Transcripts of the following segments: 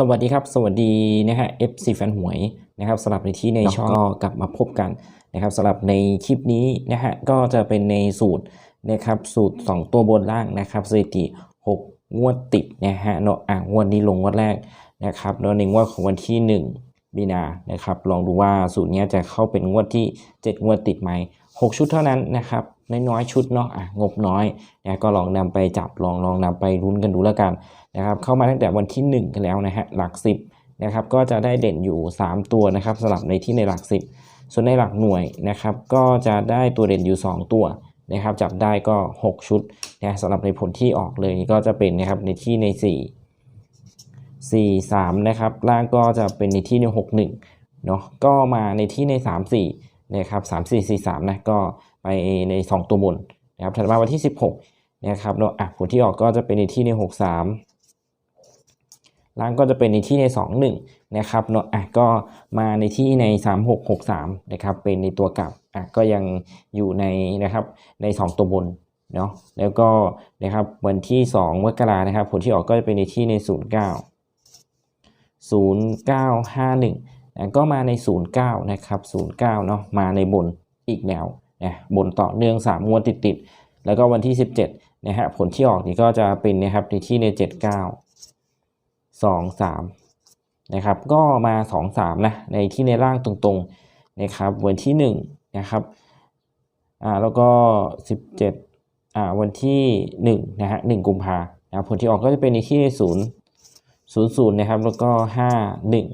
สวัสดีครับ สวัสดีนะฮะ FC แฟนหวยนะครับสำหรับในที่ในช่องก็กลับมาพบกันนะครับสำหรับในคลิปนี้นะฮะก็จะเป็นในสูตรนะครับสูตร 2 ตัวบนล่างนะครับสถิติ 6 งวดติดนะฮะเนาะอะงวดนี้ลงงวดแรกนะครับแล้วในงวดของวันที่ 1 มีนานะครับลองดูว่าสูตรเนี้ยจะเข้าเป็นงวดที่ 7 งวดติดไหม 6 ชุดเท่านั้นนะครับ น้อยๆชุดเนาะอะงบน้อยนะก็ลองนำไปจับลองลองนำไปลุ้นกันดูแล้วกันนะครับเข้ามาตั้งแต่วันที่ 1 กันแล้วนะฮะหลัก 10นะครับก็จะได้เด่นอยู่ 3 ตัวนะครับสำหรับในที่ในหลัก 10 ส่วนในหลักหน่วยนะครับก็จะได้ตัวเด่นอยู่ 2 ตัวนะครับจับได้ก็ 6 ชุดนะสำหรับในผลที่ออกเลยก็จะเป็นนะครับในที่ใน 4 4 3นะครับล่างก็จะเป็นในที่ใน 6 1เนาะก็มาในที่ใน 3 4นะครับ3 4 4 3นะก็ ไปใน 2 ตัวบนนะครับถัดมาวันที่ 16นะครับเนาะอะผลที่ออกก็จะเป็นในที่ใน 6 3 ล่างก็จะเป็นในที่ใน 2 1นะครับเนาะอะก็มาในที่ใน 3 6 6 3นะครับเป็นในตัวกลับอะก็ยังอยู่ในนะครับใน 2 ตัวบนเนาะแล้วก็นะครับวันที่2มกรานะครับผลที่ออกก็จะเป็นในที่ใน 0 9 0 9 5 1นะก็มาใน 0 9นะครับ0 9เนาะมาในบนอีกแนว นะบนต่อเนื่อง 3 งวดติดๆแล้วก็วันที่ 17นะฮะผลที่ออกนี่ก็จะเป็นนะครับในที่ใน 7 9สองสามนะครับก็มาสองสามนะในที่ในร่างตรงๆนะครับวันที่หนึ่งนะครับอ่าแล้วก็สิบเจ็ดอ่าวันที่หนึ่งนะฮะหนึ่งกุมภานะผลที่ออกก็จะเป็นในที่ศูนย์ศูนย์ศูนย์นะครับแล้วก็ห้าหนึ่ง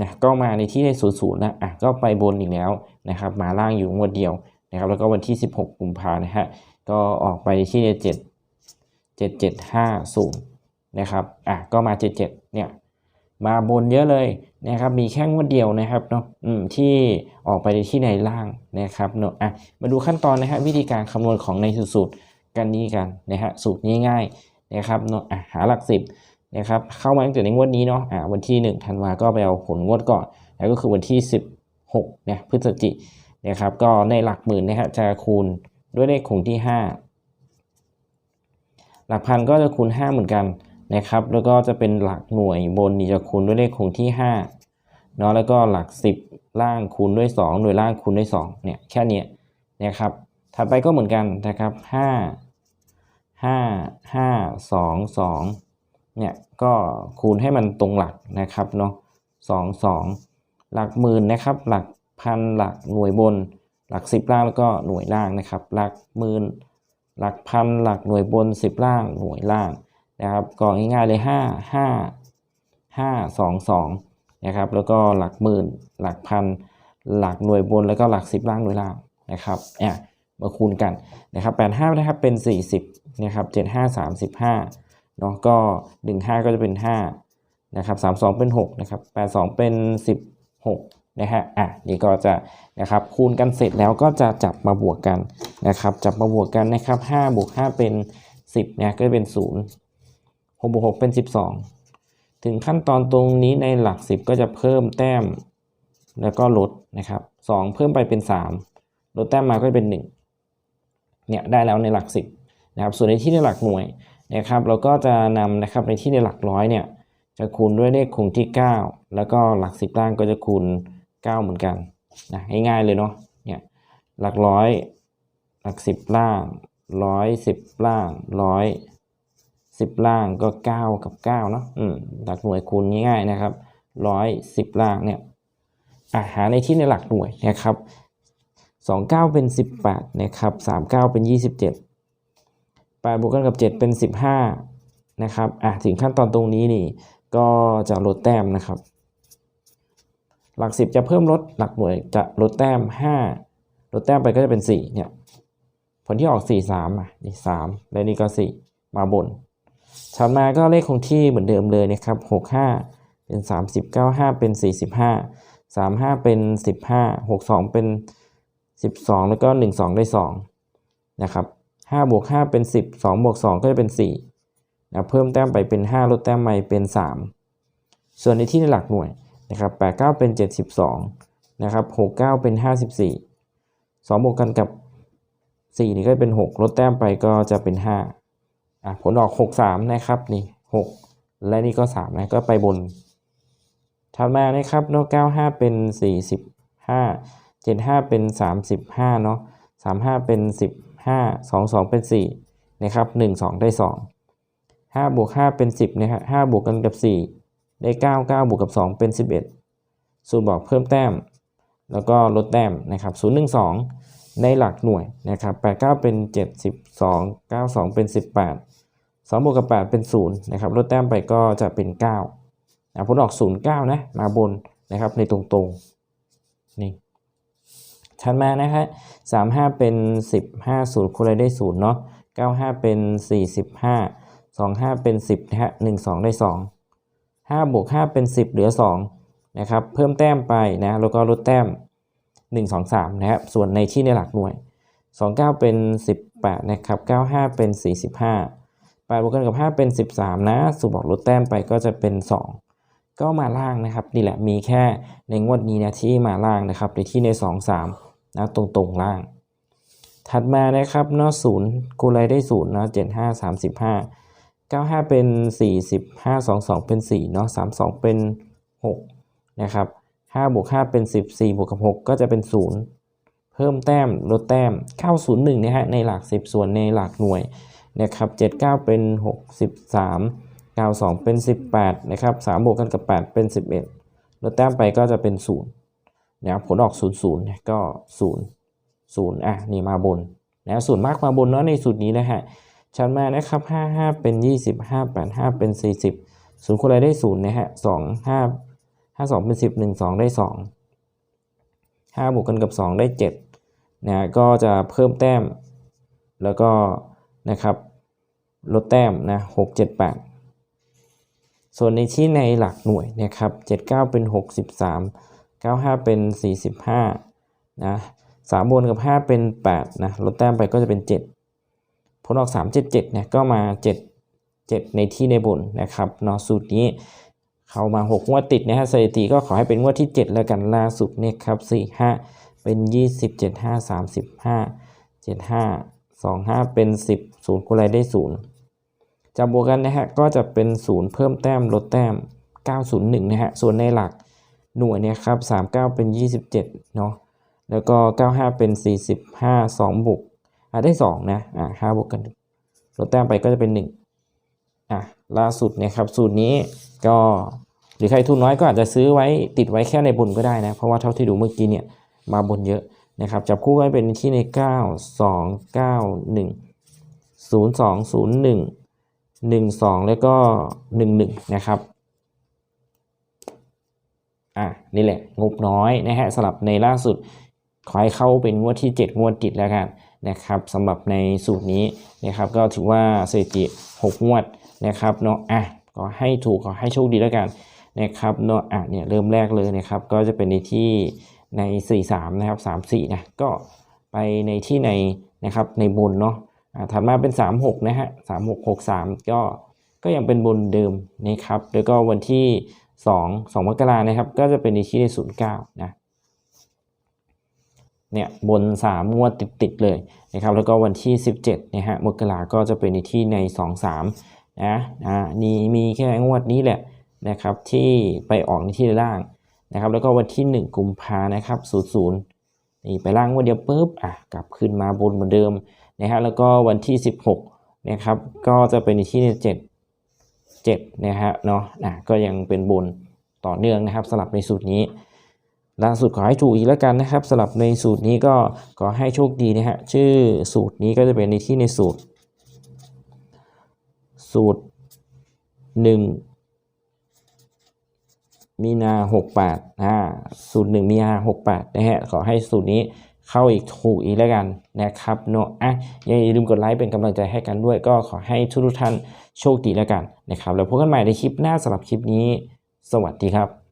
นะก็มาในที่ในศูนย์ศูนย์นะอะก็ไปบนอีกแล้วนะครับ มาล่างอยู่งวดเดียว นะครับแล้วก็วันที่สิบหกกุมภานะฮะก็ออกไปที่ในเจ็ดเจ็ดเจ็ดห้าศูนย์นะครับอะก็มา 77 เนี่ยมาบนเยอะเลยนะครับมีแค่งวดเดียวนะครับเนาะอืมที่ออกไปในที่ในล่างนะครับเนาะอะมาดูขั้นตอนนะฮะวิธีการคำนวณของในสูตรกันนี้กันนะฮะสูตรง่ายๆนะครับเนาะอะหาหลักสิบนะครับเข้ามาตั้งแต่ในงวดนี้เนาะอะวันที่1ธันวาก็ไปเอาผลงวดก่อน แล้วก็คือวันที่ 16เนี่ยพฤศจิก นะครับ ก็ในหลักหมื่นนะฮะจะคูณด้วยเลขคงที่ 5 หลักพันก็จะคูณ 5 เหมือนกันนะครับ แล้วก็จะเป็นหลักหน่วยบนนี่จะคูณด้วยเลขคงที่5เนาะแล้วก็หลัก 10 ล่างคูณด้วย 2 หน่วยล่างคูณด้วย2เนี่ยแค่นี้นะครับ ถัดไปก็เหมือนกันนะครับ 5 5 5 2 2เนี่ยก็คูณให้มันตรงหลักนะครับเนาะ2 2 หลักหมื่นนะครับหลัก พันหลักหน่วยบน หลัก 10 ล่างแล้วก็หน่วยล่างนะครับ หลักหมื่นหลักพันหลักหน่วยบน 10 ล่างหน่วยล่างนะครับก็ง่ายๆเลยห้าห้าห้าสองสองนะครับแล้วก็หลักหมื่นหลักพันหลักหน่วยบนแล้วก็หลักสิบล่างหน่วยล่างนะครับเนี่ยมาคูณกันนะครับแปดห้านะครับเป็นสี่สิบนะครับเจ็ดห้าสามสิบห้าเนาะก็หนึ่งห้าก็จะเป็นห้านะครับสามสองเป็นหกนะครับแปดสองเป็นสิบหก นะฮะ อะ นี่ก็จะนะครับคูณกันเสร็จแล้วก็จะจับมาบวกกันนะครับ จับมาบวกกันนะครับห้าบวกห้าเป็นสิบเนี่ยก็เป็นศูนย์6บวก6เป็น 12 ถึงขั้นตอนตรงนี้ในหลัก 10 ก็จะเพิ่มแต้ม แล้วก็ลดนะครับ 2 เพิ่มไปเป็น 3 ลดแต้มมาก็เป็น 1 เนี่ยได้แล้วในหลัก 10นะครับ ส่วนในที่ในหลักหน่วยนะครับ เราก็จะนำนะครับในที่ในหลักร้อยเนี่ยจะคูณด้วยเลขคงที่ 9 แล้วก็หลัก 10ล่างก็จะคูณ 9 เหมือนกันนะง่ายๆเลยเนาะเนี่ยหลักร้อยหลัก10ล่างร้อยสิบล่างร้อยสิบล่างก็เก้ากับเก้าเนาะอืมหลักหน่วยคูณง่ายๆนะครับร้อยสิบล่างเนี่ยอะหาในที่ในหลักหน่วยนะครับสองเก้าเป็นสิบแปดนะครับสามเก้าเป็นยี่สิบเจ็ดแปดบวกกันกับเจ็ดเป็นสิบห้านะครับอะถึงขั้นตอนตรงนี้นี่ ก็จะลดแต้มนะครับ หลักสิบจะเพิ่มลดหลักหน่วยจะลดแต้มห้าลดแต้มไปก็จะเป็นสี่เนี่ย ผลที่ออก 4 3อะนี่3และนี่ก็ 4 มาบนถัดมาก็เลขคงที่เหมือนเดิมเลยนะครับ 6 5 เป็น 30 9 5 เป็น 45 3 5 เป็น 15 6 2 เป็น 12 แล้วก็ 1 2 ได้ 2 นะครับ5บวก5เป็น 10 2บวก2ก็จะเป็น4นะเพิ่มแต้มไปเป็น 5 ลดแต้มใหม่เป็น 3 ส่วนในที่ในหลักหน่วย นะครับ8 9 เป็น 72 นะครับ6 9 เป็น 54 2บวกกันกับสี่นี่ก็เป็นหกลดแต้มไปก็จะเป็นห้าอะผลออกหกสามนะครับนี่หกและนี่ก็สามนะก็ไปบนถัดมานะครับเนาะ95 เป็น 45 75 เป็น 35 เนาะ35 เป็น 15 22 เป็น 4 นะครับ 1 2 ได้ 2 5บวก5เป็น 10 นะครับ5บวกกันกับ 4 ได้ 9 9บวกกับ 2 เป็น 11 สูตรบอกเพิ่มแต้ม แล้วก็ลดแต้มนะครับ0 1 2 ในหลักหน่วยนะครับ8 9 เป็น72 9 2 เป็น 18 2บวกกับ 8 เป็น 0 นะครับ ลดแต้มไปก็จะเป็น 9นะผลออก 0 9 นะ มาบนนะครับในตรงๆ นี่ถัดมานะฮะสามห้าเป็นสิบห้าศูนย์คูณอะไรได้ศูนย์เนาะเก้าห้าเป็นสี่สิบห้าสองห้าเป็นสิบนะฮะหนึ่งสองได้ส องห้าบวกห้าเป็นสิบเหลือสองนะครับเพิ่มแต้มไปนะแล้วก็ลดแต้มหนึ่งสองสามนะครับส่วนในที่ในหลักหน่วยสองเก้าเป็นสิบแปดนะครับเก้าห้าเป็นสี่สิบห้าแปดบวกกันกับห้าเป็นสิบสามนะสูบอกลดแต้มไปก็จะเป็นสองก็มาล่างนะครับนี่แหละมีแค่ในงวดนี้นะที่มาล่างนะครับในที่ในสองสามนะตรงตรงล่าง ถัดมานะครับนาะศูนย์คูไรได้ศูนย์นะเจ็ด ห้าสามสิบห้าเก้าห้าเป็นสี่สิบห้าสองสองเป็นสี่เนาะสามสองเป็นหกนะครับห้าบวกห้าเป็นสิบสี่บวกกับหกก็จะเป็นศูนย์เพิ่มแต้มลดแต้มเก้าศูนย์หนึ่งนะฮะในหลักสิบส่วนในหลักหน่วยนะครับเจ็ดเก้าเป็นหกสิบสามเก้าสองเป็นสิบแปดนะครับสามบวกกันกับแปดเป็นสิบเอ็ดลดแต้มไปก็จะเป็นศูนย์นะครับผลออก 0 0เนี่ยก็ 0 0 อะ นี่มาบนนะศูนย์มากมาบนเนาะในสูตรนี้นะฮะ ชันมานะครับ 5 5 เป็น 20 5 8 5 เป็น 40ศูนย์คูณอะไรได้ 0 นะฮะ 2 5 5 2 เป็น 10 1 2 ได้ 2 5 บวกกันกับ 2 ได้ 7 นะ ก็จะเพิ่มแต้ม แล้วก็นะครับลดแต้มนะ 6 7 8 ส่วนในที่ในหลักหน่วยนะครับ 79 เป็น 63 95 เป็น 45 นะ3บวกกับ 5 เป็น 8 นะ ลดแต้มไปก็จะเป็น 7 ผลออก 3 7 7เนี่ยก็มา 7 7 ในที่ในบนนะครับเนาะสูตรนี้เข้ามา 6 งวดติดนะฮะสถิติก็ขอให้เป็นงวดที่ 7 แล้วกันล่าสุดเนี่ยครับ4 5 เป็น 20 7 5 35 7 5 2 5 เป็น 10 0คูณอะไรได้ 0จะบวกกันนะฮะก็จะเป็น 0 เพิ่มแต้มลดแต้ม 901 นะฮะส่วนในหลักหน่วยเนี่ยครับ 39 เป็น 27 เนาะแล้วก็ 95 เป็น 45 2บวก อะได้2นะอะ5บวกกันลดแต้มไปก็จะเป็น 1อะล่าสุดนี่ยครับสูตรนี้ก็หรือใครทุนน้อยก็อาจจะซื้อไว้ติดไว้แค่ในบนก็ได้นะ เพราะว่าเท่าที่ดูเมื่อกี้เนี่ยมาบนเยอะนะครับ จับคู่ไว้เป็นที่ใน 9 2 9 1 0 2 0 1 1 2 แล้วก็ 1 1 นะครับ อะ นี่แหละ งบน้อยนะฮะสำหรับในล่าสุดขอให้เข้าเป็นงวดที่ 7 งวดติดแล้วกัน นะครับสำหรับในสูตรนี้นะครับก็ถือว่าสถิติ6งวดนะครับเนาะอะก็ให้ถูกขอให้โชคดีแล้วกันนะครับเนาะอะเนี่ยเริ่มแรกเลยนะครับก็จะเป็นในที่ใน 4 3 นะครับ 3 4 นะก็ไปในที่ในนะครับในบนเนาะอะถัดมาเป็น 3 6 นะฮะ 3 6 6 3 ก็ก็ยังเป็นบนเดิมนะครับแล้วก็วันที่ 2 2มกรานะครับ ก็จะเป็นในที่ในศูนย์เก้านะ เนี่ยบน 3 งวดติดๆเลยนะครับแล้วก็วันที่ 17นะฮะมกราก็จะเป็นในที่ใน 2 3นะอ่านี่มีแค่งวดนี้แหละนะครับที่ไปออกในที่ล่างนะครับแล้วก็วันที่ 1 กุมภานะครับ00นี่ไปล่างงวันเดียวปุ๊บอะกลับขึ้นมาบนเหมือนเดิมนะฮะแล้วก็วันที่ 16นะครับก็จะเป็นในที่ใน7 7นะฮะเนาะอะก็ยังเป็นบนต่อเนื่องนะครับสลับในสูตรนี้ ล่าสุดขอให้ถูกอีกแล้วกันนะครับสลับในสูตรนี้ก็ขอให้โชคดีนะฮะชื่อสูตรนี้ก็จะเป็นในที่ในสูตร สูตร 1 มีนา68อ่าสูตร 1 มีนา68นะฮะขอให้สูตรนี้เข้าอีกถูกอีกแล้วกันนะครับเนาะอะอย่าลืมกดไลค์เป็นกำลังใจให้กันด้วย ก็ขอให้ทุกท่านโชคดีแล้วกันนะครับแล้วพบกันใหม่ในคลิปหน้าสำหรับคลิปนี้ สวัสดีครับ